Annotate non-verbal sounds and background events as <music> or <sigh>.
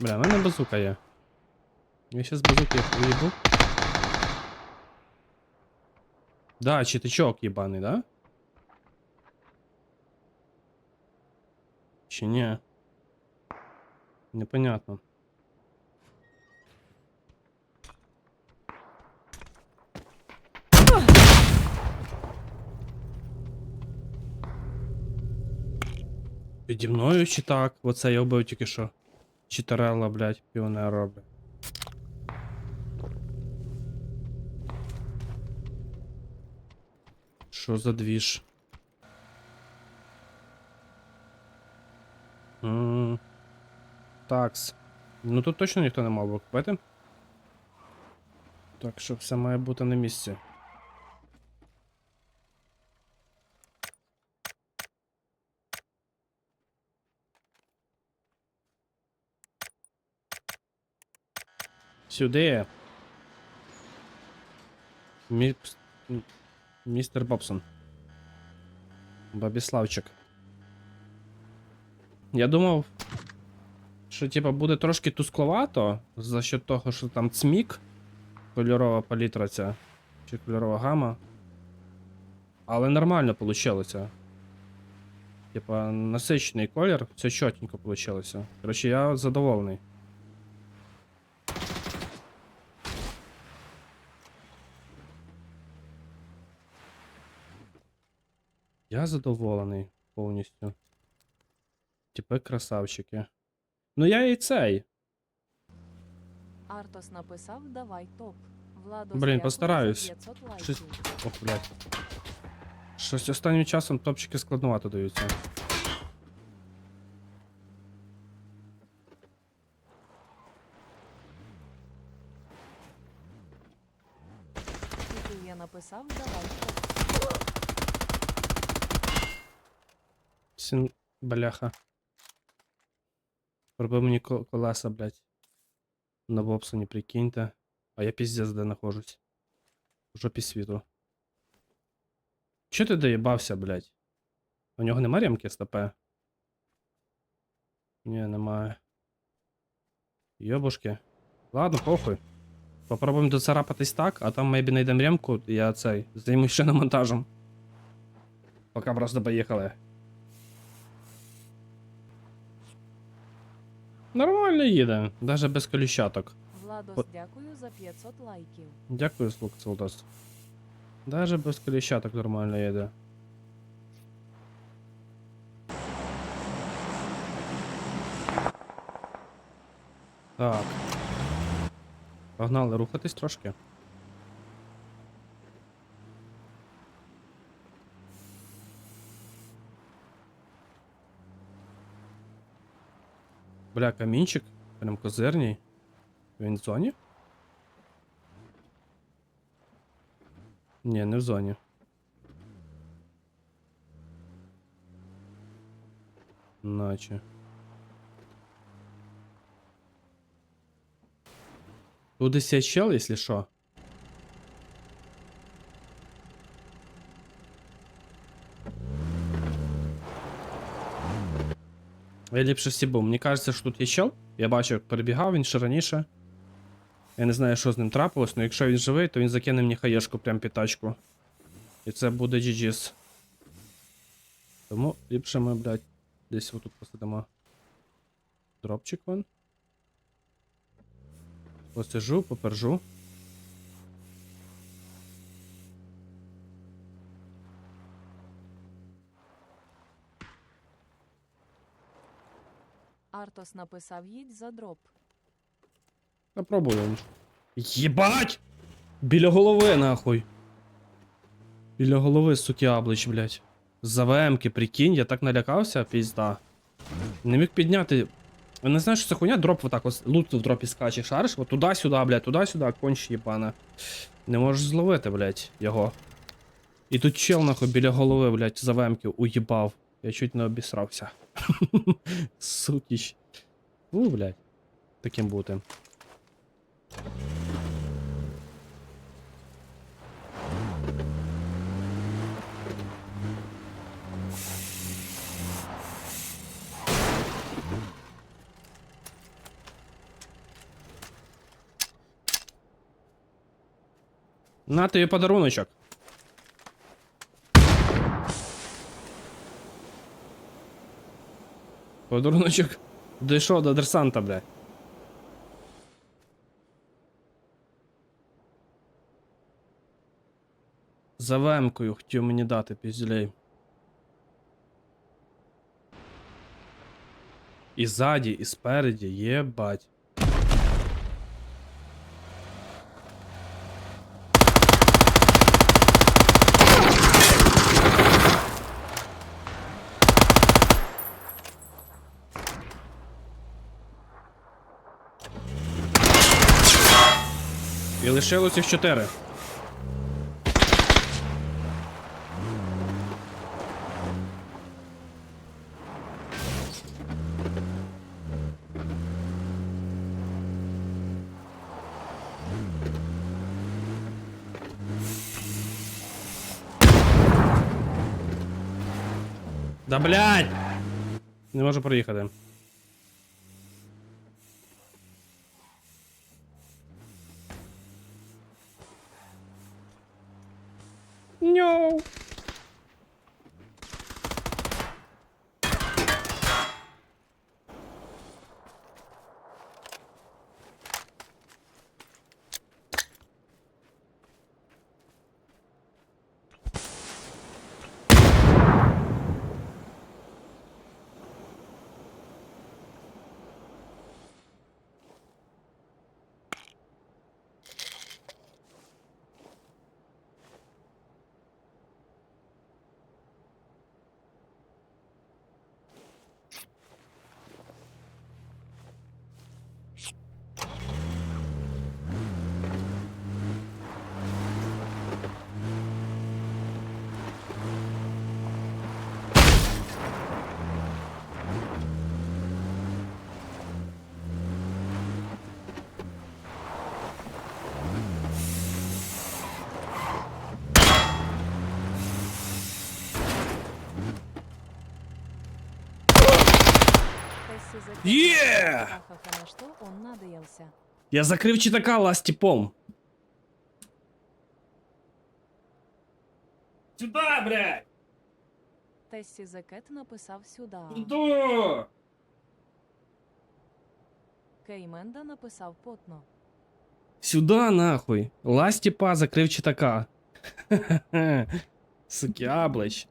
Бля, в мене базука є. Я щас базуки уїбу. Да, читачок єбаний, да? Чи ні? Непонятно. Піді мною чи так? Оце я вбив тільки що. Читерелла, блядь, піонера, блядь. Що за двіж? Такс. Ну тут точно ніхто не мав би купити. Так що все має бути на місці. Сюди. Мі... Містер Бобсон. Бабіславчик. Я думав, що типа буде трошки тускловато за счет того, що там цмік, кольорова палітра ця, чи кольорова гама. Але нормально вийшло. Типа насичений колір, все чотенько вийшло. Коротше, я задоволений. Я задоволений повністю. Типи красавчики. Ну я і цей. Артос написав давай топ. Владос, Блін, постараюсь. 500 Щось- Ох, блядь. Щось останнім часом топчики складновато даються. Я написав давай топ. Сін... Бляха. Пробив мені ко- колеса, блядь. На Бобсоні, прикиньте. А я піздець де нахожусь. В жопі світу. Чо ти доїбався, блядь? У нього нема ремки стопе? Ні, немає. Йобушки. Ладно, похуй. Попробуємо доцарапатись так, а там мейбі знайдемо ремку, я цей. Займусь ще на монтажем. Поки просто поїхали. Нормально їде, навіть без коліщаток. Владос, От. дякую за 500 лайків. Дякую, слуг Солдас. Навіть без коліщаток нормально їде. Так. Погнали рухатись трошки. Бля, камінчик. Прям козирній. Він в зоні? Ні, не в зоні. Наче. Тут десь є чел, якщо що. Ліпше всі був. Мені кажеться, що тут є чел. Я бачу, як перебігав він ще раніше. Я не знаю, що з ним трапилось, але якщо він живий, то він закине мені хаєшку прям під тачку. І це буде GG's. Тому ліпше ми, блядь, десь отут посидимо. Дропчик вон. Посижу, попержу. Артос написав їдь за дроп. Попробую. Єбать! Біля голови, нахуй. Біля голови, суки, облич, блядь. За ВМки, прикинь, я так налякався, пізда. Не міг підняти. Я не знаю, що це хуйня, дроп отак ось лут в дропі скаче, шариш, от туди-сюди, блядь, туди-сюди, конч єбана. Не можеш зловити, блядь, його. І тут чел, нахуй, біля голови, блядь, за ВМки уїбав. Я чуть не обісрався. <laughs> Сукіч. Фу, ну, блядь. Таким бути. На тобі подаруночок. Подаруночок дійшов до адресанта, бля. За вемкою хотів мені дати піздюлей. І ззаді, і спереді, єбать. І лишилось їх чотири. Да блядь! Не можу проїхати. 안. Тесси закет Yeah! Ахаха, на что он надоелся. Я закрив читака ластіпом. Сюда, блядь! Тесі Зекет написав сюди. Сюда! Кейменда написав потно. Сюда, нахуй. Ластіпа закрив читака. <laughs> Сукяблич.